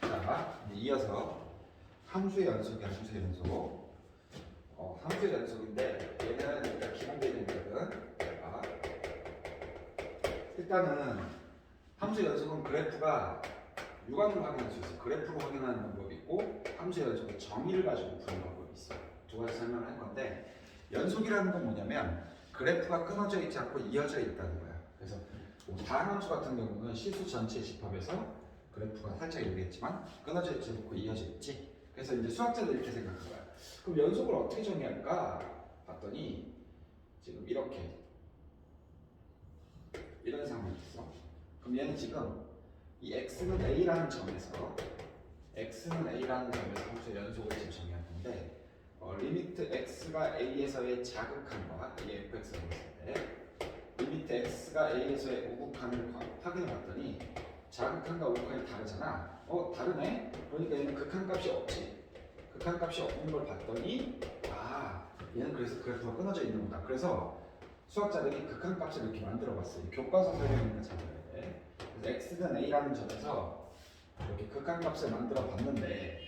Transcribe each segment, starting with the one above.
자, 이어서 함수의 연속이 함수의 연속. 어, 함수의 연속인데 얘는 일단 기본적인 거거든. 자, 일단은 함수의 연속은 그래프가 육안으로 확인할 수 있어. 그래프로 확인하는 방법이 있고 함수의 연속은 정의를 가지고 푸는 방법이 있어. 두 가지 설명을 할 건데 연속이라는 건 뭐냐면 그래프가 끊어져 있지 않고 이어져 있다는 거야. 그래서 뭐 다항함수 같은 경우는 실수 전체 집합에서 그래프가 살짝 있지 않고 이어져 있지. 그래서 이제 수학자들 이렇게 생각한 거야. 그럼 연속을 어떻게 정의할까? 봤더니 지금 이렇게 이런 상황이 있어. 그럼 얘는 지금 이 x는 a라는 점에서 x는 a라는 점에서 함수 연속을 지금 정의할 건데 어, 리미트 x가 a에서의 자극함과 이 fx라고 했을 때 리미트 x가 a에서의 우극함을 화- 확인해 봤더니 자극함과 우극함이 다르잖아. 어 다르네. 그러니까 얘는 극한값이 없지. 극한값이 없는 걸 봤더니 아 얘는 그래서 그래프가 끊어져 있는 거다. 그래서 수학자들이 극한값을 이렇게 만들어봤어요. 교과서 설명이니까 잘. 그래서 x는 a라는 점에서 이렇게 극한값을 만들어봤는데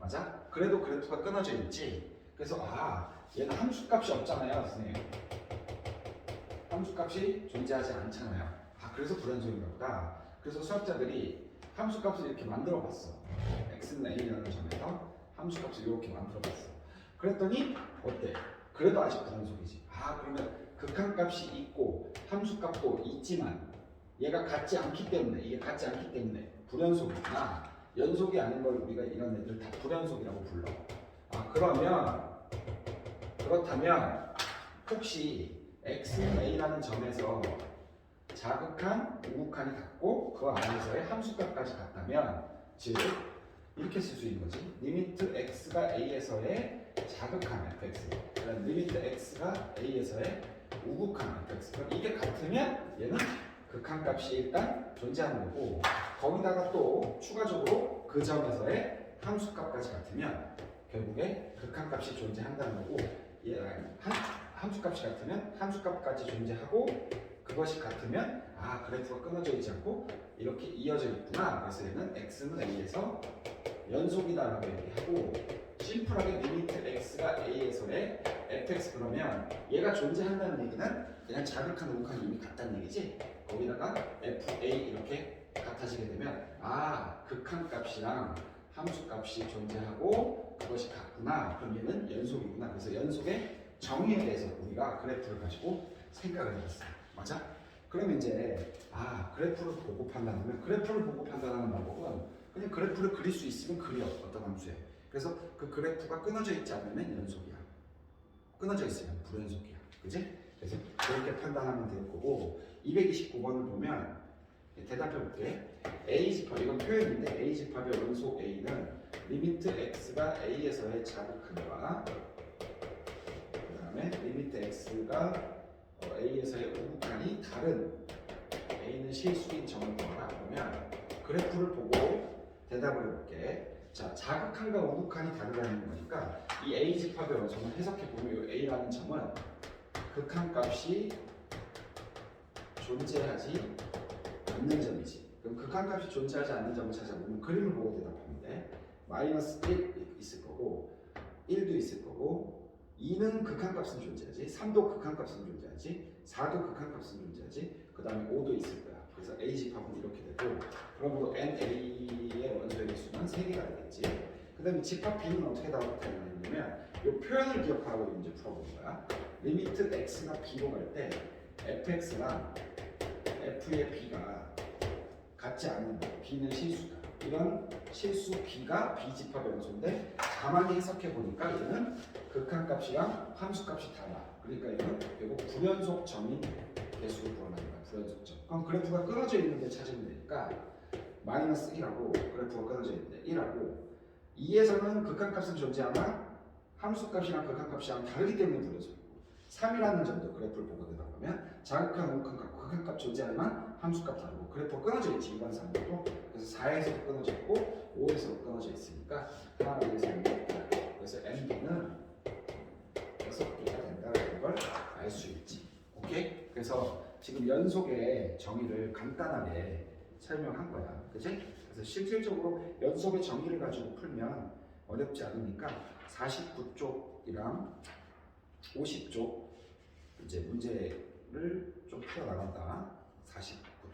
맞아? 그래도 그래프가 끊어져 있지. 그래서 아 얘는 함수값이 없잖아요, 선생님. 함수값이 존재하지 않잖아요. 아 그래서 불연속인가 보다. 그래서 수학자들이 함수값을 이렇게 만들어 봤어. x는 a라는 점에서 함수값을 이렇게 만들어 봤어. 그랬더니 어때? 그래도 아직 불연속이지. 아 그러면 극한값이 있고 함수값도 있지만 얘가 같지 않기 때문에 이게 같지 않기 때문에 불연속이구나. 연속이 아닌 걸 우리가 이런 애들 다 불연속이라고 불러. 아 그러면 그렇다면 혹시 x는 a라는 점에서 자극한 우극한이 같고 그 안에서의 함수값까지 같다면 즉 이렇게 쓸 수 있는 거지. 리미트 x가 a에서의 자극한 fx 리미트 x가 a에서의 우극한 fx 이게 같으면 얘는 극한값이 일단 존재하는 거고 거기다가 또 추가적으로 그 점에서의 함수값까지 같으면 결국에 극한값이 존재한다는 거고 함수값이 같으면 함수값까지 존재하고 그것이 같으면 아 그래프가 끊어져 있지 않고 이렇게 이어져 있구나. 그래서 얘는 x는 a에서 연속이다라고 얘기하고 심플하게 리미트 x가 a에서의 fx 그러면 얘가 존재한다는 얘기는 그냥 자극한 우극한 이미 같다는 얘기지? 거기다가 fa 이렇게 같아지게 되면 아 극한 값이랑 함수 값이 존재하고 그것이 같구나. 그럼 얘는 연속이구나. 그래서 연속의 정의에 대해서 우리가 그래프를 가지고 생각을 해봤어요 맞아? 그러면 이제 아 그래프를 보고 판단하면 그래프를 보고 판단하는 방법은 그냥 그래프를 그릴 수 있으면 그려. 어떤 함수에. 그래서 그 그래프가 끊어져 있지 않으면 연속이야. 끊어져 있으면 불연속이야. 그지? 그래서 그렇게 판단하면 될 거고 229번을 보면 대답해 볼게. A 집합 이건 표현인데 A 집합의 원소 A는 리미트 x가 A에서의 자극함과 그 다음에 리미트 x가 어, A에서의 다른 A는 실수인 점을 보아라 그러면 그래프를 보고 대답을 해볼게 자 자극함과 우극한이 다르다는 거니까 이 A 집합의 원소는 해석해 보면 이 A라는 점은 극한 값이 존재하지 않는 점이지. 그럼 극한 값이 존재하지 않는 점을 찾아보면 그림을 보고 대답하면 돼. 마이너스 1 있을 거고 1도 있을 거고 2는 극한값은 존재하지 3도 극한값은 존재하지 4도 극한값은 존재하지 그 다음에 5도 있을 거야. 그래서 A 집합은 이렇게 되고 그러므로 NA의 원소의 개수는 3개가 되겠지. 그 다음에 집합 B는 어떻게 나타나냐면 이 표현을 기억하라고 문제 풀어보는 거야. 리미트 X가 B로 갈 때 fx랑 f의 b가 같지 않는 거. b는 실수다. 이런 실수 b가 b 집합의 원소인데 가만히 해석해 보니까 얘는 극한값이랑 함수값이 달라. 그러니까 얘는 결국 불연속 점인 개수를 구하는 거야. 불연속 점. 그럼 그래프가 끊어져 있는데 찾으면 되니까 마이너스 1하고 그래프가 끊어져 있는데 1하고 2에서는 극한값은 존재하나 함수값이랑 극한값이랑 다르기 때문에 불연속. 3이라는 점도 그래프를 보고 대답하면 자극한 우극한값, 극한값 존재하지만 함수값 다르고 그래프가 끊어져 있지 일반상으로도 그래서 4에서도 끊어져 있고 5에서도 끊어져 있으니까 하나, 둘, 셋, 넷, 다. 그래서 MB는 6개가 된다는 걸 알 수 있지 오케이? 그래서 지금 연속의 정의를 간단하게 설명한 거야 그치? 그래서 실질적으로 연속의 정의를 가지고 풀면 어렵지 않으니까 49쪽이랑 50쪽 이제 문제를 좀 풀어 나간다.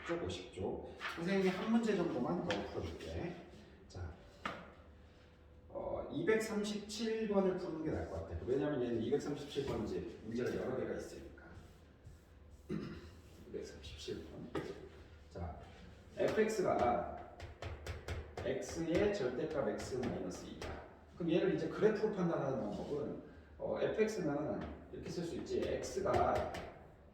49쪽, 50쪽. 선생님이 한 문제 정도만 더 풀어줄게. 자, 어, 237번을 푸는 게 나을 것 같아. 왜냐면 얘는 237번 이제 문제가 여러 개가 있으니까. 237번. 자, fx가 x의 절대값 x 마이너스 2다. 그럼 얘를 이제 그래프로 판단하는 방법은 어, fx는 이렇게 쓸 수 있지. x가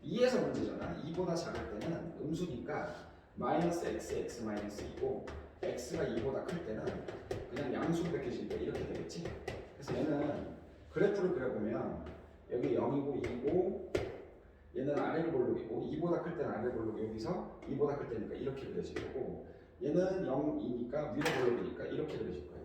2에서 문제잖아. 2보다 작을 때는 음수니까 마이너스 x, x 마이너스 2고 x가 2보다 클 때는 그냥 양수로 베껴지니까 이렇게 되겠지. 그래서 얘는 그래프를 그려보면 여기 0이고 2고 얘는 아래로 볼록이고 2보다 클 때는 아래 볼록 여기서 2보다 클 때니까 이렇게 그려질 거고 얘는 0, 2니까 위로 볼록이니까 이렇게 그려질 거예요.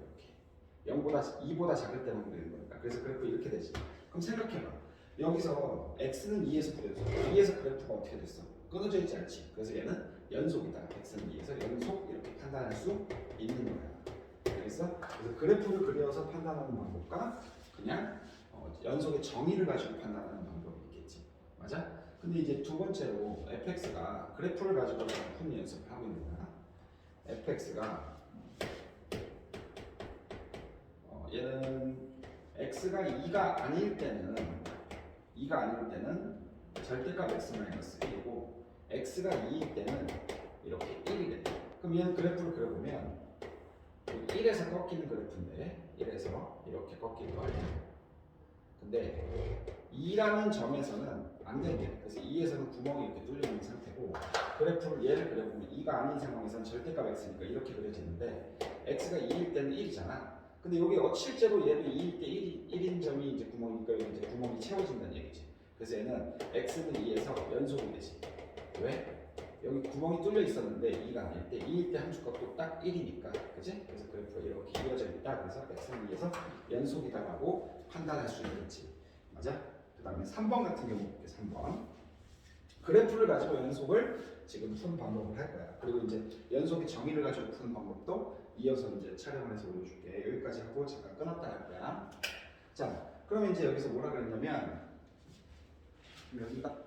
이렇게 0보다 2보다 작을 때만 그리는 거니까 그래서 그래프 이렇게 되지. 그럼 생각해봐. 여기서 x는 2에서 그려져. 2에서 그래프가 어떻게 됐어? 끊어져 있지 않지. 그래서 얘는 연속이다. x는 2에서 연속 이렇게 판단할 수 있는 거야. 그래서 그래서 그래프를 그려서 판단하는 방법과 그냥 어, 연속의 정의를 가지고 판단하는 방법이 있겠지. 맞아? 근데 이제 두 번째로 fx가 그래프를 가지고 푸는 연습을 하고 있는 거야. fx가 어, 얘는 x가 2가 아닐 때는 2가 아닐 때는 절대값 x 마이너스 1이고 x가 2일 때는 이렇게 1이 돼. 그럼 얘는 그래프를 그려보면 1에서 꺾이는 그래프인데 1에서 이렇게 꺾이기도 할 때. 근데 2라는 점에서는 안 된대. 그래서 2에서는 구멍이 이렇게 뚫려 있는 상태고 그래프를 얘를 그려보면 2가 아닌 상황에서는 절대값 x니까 이렇게 그려지는데 x가 2일 때는 1이잖아. 근데 여기 어, 실제로 얘도 2일 때 1이, 1인 점이 이제 구멍이니까 여기 이제 구멍이 채워진다는 얘기지. 그래서 얘는 x는 2에서 연속이 되지. 왜? 여기 구멍이 뚫려 있었는데 2가 아닐 때 2일 때 함수값도 딱 1이니까 그지? 그래서 그래프가 이렇게 이어져 있다. 그래서 x는 2에서 연속이다라고 판단할 수 있겠지. 맞아? 그 다음에 3번 같은 경우 볼게 3번 그래프를 가지고 연속을 지금 푸는 방법을 할 거야. 그리고 이제 연속의 정의를 가지고 푸는 방법도 이어서 이제 촬영을 해서 올려줄게. 여기까지 하고 잠깐 끊었다 할 거야. 자, 그러면 이제 여기서 뭐라 그랬냐면 여기가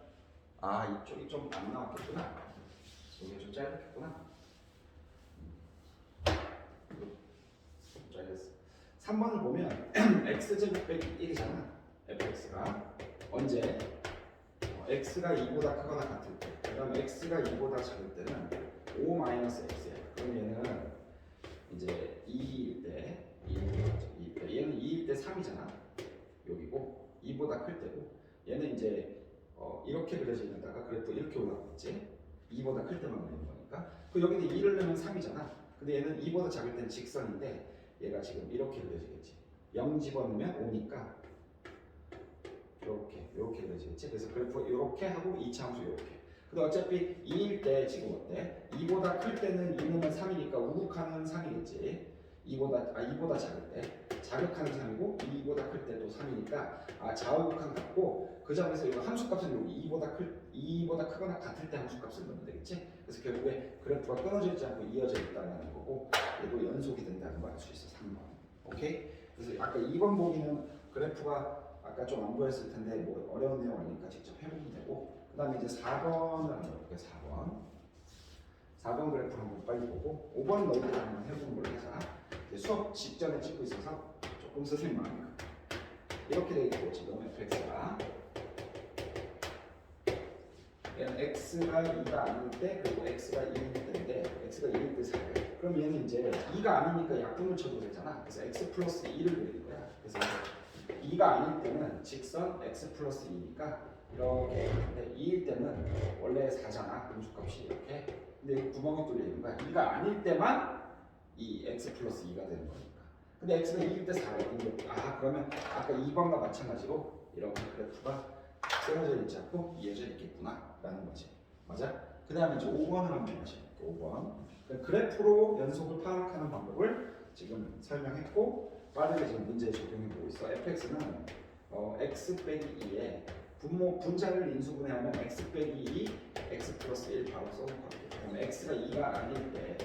아 이쪽이 좀 안 나왔겠구나. 여기가 좀 짧겠구나. 좀 짧았어. 3번을 보면 x제곱 빼기 1이잖아. fx가 언제 어, x가 2보다 크거나 같을 때, 그 다음에 x가 2보다 작을 때는 5 마이너스 x야. 이제 2일 때, 2일 때, 얘는 2일 때 3이잖아. 여기고 2보다 클 때고, 얘는 이제 어, 이렇게 그려지다가 그래프 이렇게 올라가겠지. 2보다 클 때만 그리는 거니까. 그 여기도 2를 넣으면 3이잖아. 근데 얘는 2보다 작을 때는 직선인데, 얘가 지금 이렇게 그려지겠지. 0 집어넣으면 5니까 이렇게 이렇게 그려지겠지. 그래서 그래프 이렇게 하고 이차함수 이렇게. 근데 어차피 2일 때 지금 어때? 2보다 클 때는 2 넣으면 3이니까 우극하는 3이겠지. 2보다 아 2보다 작을 때 자극하는 3이고 2보다 클 때도 3이니까 아 좌우극한 같고 그 점에서 이거 함수값은 여기 2보다 클 2보다 크거나 같을 때 함수값을 넣으면 되겠지. 그래서 결국에 그래프가 끊어져 있지 않고 이어져 있다는 거고 얘도 연속이 된다는 걸 알 수 있어 3번. 오케이? 그래서 아까 2번 보기는 그래프가 아까 좀 안 보였을 텐데 뭐 어려운 내용 아니니까 직접 해보면 되고 그 다음에 이제 4번을 한번 볼게요 4번. 4번 그래프를 한번 빨리 보고 5번 너희들 한번 해보는 걸로 해서 이제 수업 직전에 찍고 있어서 조금 선생님 마음이 이렇게 돼 있고 지금 fx가. 얘는 x가 2가 아닐 때 그리고 x가 2일 때인데 x가 2일 때 4래 그럼 얘는 이제 2가 아니니까 약분을 쳐도 되잖아. 그래서 x 플러스 2를 그리는 거야. 그래서 2가 아닐 때는 직선 x 플러스 2니까 이렇게 있는데 2일 때는 원래 4잖아 음수값이 이렇게 근데 구멍이 뚫려 있는 거야. 2가 아닐 때만 이 x 플러스 2가 되는 거니까. 근데 x가 2일 때 4래 근데 아 그러면 아까 2번과 마찬가지로 이렇게 그래프가 끊어져 있지 않고 이어져 있겠구나 라는 거지. 맞아? 그 다음에 이제 5번을 한번 해보시죠 5번. 그래프로 연속을 파악하는 방법을 지금 설명했고 빠르게 지금 문제 적용해 보고 있어. fx는 어, x 빼기 2에 분모 분자를 인수분해하면 x 빼기 2, x 플러스 1 바로 써놓고 그럼 x가 2가 아닐 때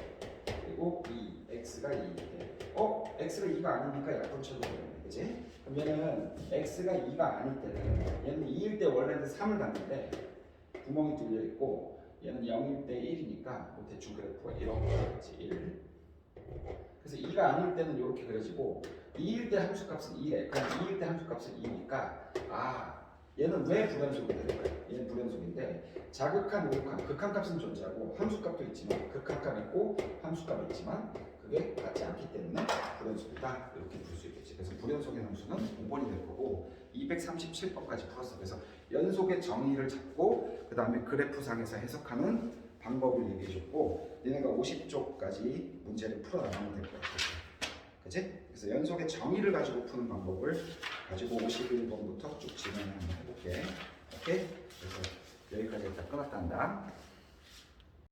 그리고 2 x가 2일 때. 어? x가 2가 아니니까 약분 쳐도 되겠네. 그지? 그럼 얘는 x가 2가 아닐 때는 얘는 2일 때 원래는 3을 갖는데 구멍이 뚫려 있고 얘는 0일 때 1이니까 뭐 대충 그래프가 이렇게 되겠지 1 그래서 2가 아닐 때는 이렇게 그려지고 2일 때 함수값은 2래 그럼 2일 때 함수값은 2니까 아 얘는 왜 불연속이 될까? 얘는 불연속인데 자극한 우극한 극한값은 존재하고 함수값도 있지만 극한값 있고 함수값 있지만 그게 같지 않기 때문에 불연속이다. 이렇게 볼수 있겠지. 그래서 불연속의 함수는 5번이 될 거고 237번까지 풀었어. 그래서 연속의 정의를 잡고 그 다음에 그래프상에서 해석하는 방법을 얘기해 줬고 얘네가 50쪽까지 문제를 풀어나가면 될 것 같아 그치? 그래서 연속의 정의를 가지고 푸는 방법을 가지고 51번부터 쭉 진행을 해볼게 오케이? 그래서 여기까지 일단 끝났단다